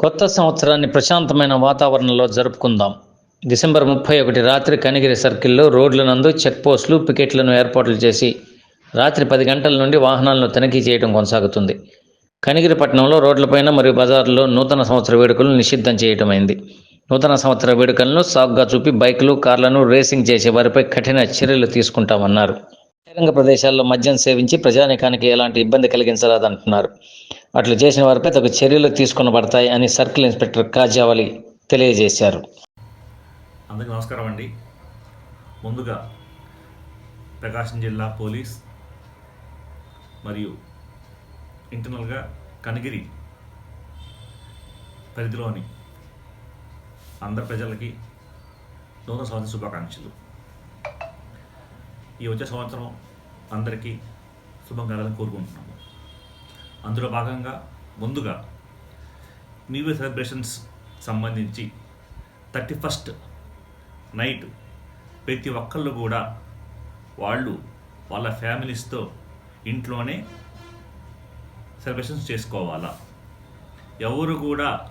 కొత్త సంవత్సరాన్ని ప్రశాంతమైన వాతావరణంలో జరుపుకుందాం. డిసెంబర్ ముప్పై ఒకటి రాత్రి కనిగిరి సర్కిల్లో రోడ్ల నందు చెక్ పోస్టులు పికెట్లను ఏర్పాట్లు చేసి రాత్రి పది గంటల నుండి వాహనాలను తనిఖీ చేయడం కొనసాగుతుంది. కనిగిరి పట్టణంలో రోడ్లపైన మరియు బజార్లో నూతన సంవత్సర వేడుకలను నిషిద్ధం చేయటమైంది. నూతన సంవత్సర వేడుకలను సాగ్గా చూపి బైకులు కార్లను రేసింగ్ చేసే వారిపై కఠిన చర్యలు తీసుకుంటామన్నారు. బహిరంగ ప్రదేశాల్లో మద్యం సేవించి ప్రజానికానికి ఎలాంటి ఇబ్బంది కలిగించరాదంటున్నారు. అట్లు చేసిన వారిపై తగు చర్యలు తీసుకునబడతాయి అని సర్కిల్ ఇన్స్పెక్టర్ కాజావలి తెలియజేశారు. అందరికీ నమస్కారం అండి. ముందుగా ప్రకాశం జిల్లా పోలీస్ మరియు ఇంటర్నల్గా కనిగిరి పరిధిలోని అందరి ప్రజలకి నూతన సంవత్సర శుభాకాంక్షలు. ఈ వచ్చే సంవత్సరం అందరికీ శుభం కలాలని కోరుకుంటున్నాము. అందులో భాగంగా ముందుగా న్యూ ఇయర్ సెలబ్రేషన్స్ సంబంధించి థర్టీ ఫస్ట్ నైట్ ప్రతి ఒక్కళ్ళు కూడా వాళ్ళు వాళ్ళ ఫ్యామిలీస్తో ఇంట్లోనే సెలబ్రేషన్స్ చేసుకోవాలా? ఎవరు కూడా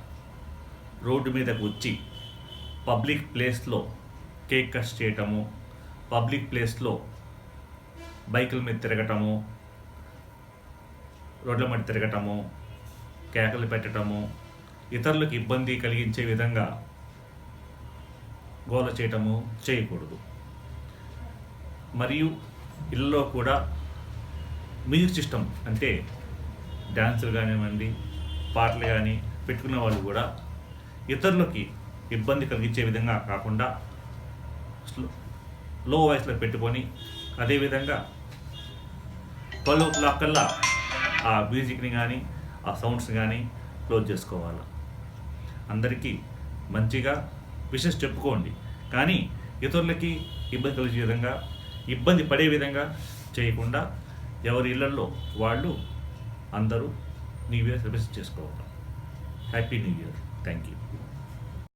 రోడ్డు మీదకు వచ్చి పబ్లిక్ ప్లేస్లో కేక్ కట్ చేయటము పబ్లిక్ ప్లేస్లో బైకుల మీద తిరగటము రోడ్ల మధ్య తిరగటము కేకలు పెట్టటము ఇతరులకు ఇబ్బంది కలిగించే విధంగా గోల చేయటము చేయకూడదు. మరియు ఇళ్ళలో కూడా మ్యూజిక్ సిస్టమ్ అంటే డ్యాన్సులు కానివ్వండి పాటలు కానీ పెట్టుకున్న వాళ్ళు కూడా ఇతరులకి ఇబ్బంది కలిగించే విధంగా కాకుండా లో వాయిస్లో పెట్టుకొని అదేవిధంగా ట్వెల్వ్ ఓ క్లాక్ కల్లా ఆ మ్యూజిక్ని కానీ ఆ సౌండ్స్ కానీ క్లోజ్ చేసుకోవాలి. అందరికీ మంచిగా విషెస్ చెప్పుకోండి. కానీ ఇతరులకి ఇబ్బంది కలిగే విధంగా ఇబ్బంది పడే విధంగా చేయకుండా ఎవరి ఇళ్ళలో వాళ్ళు అందరూ న్యూ ఇయర్ సెలబ్రేట్ చేసుకోవాలి. Happy new year. Thank you.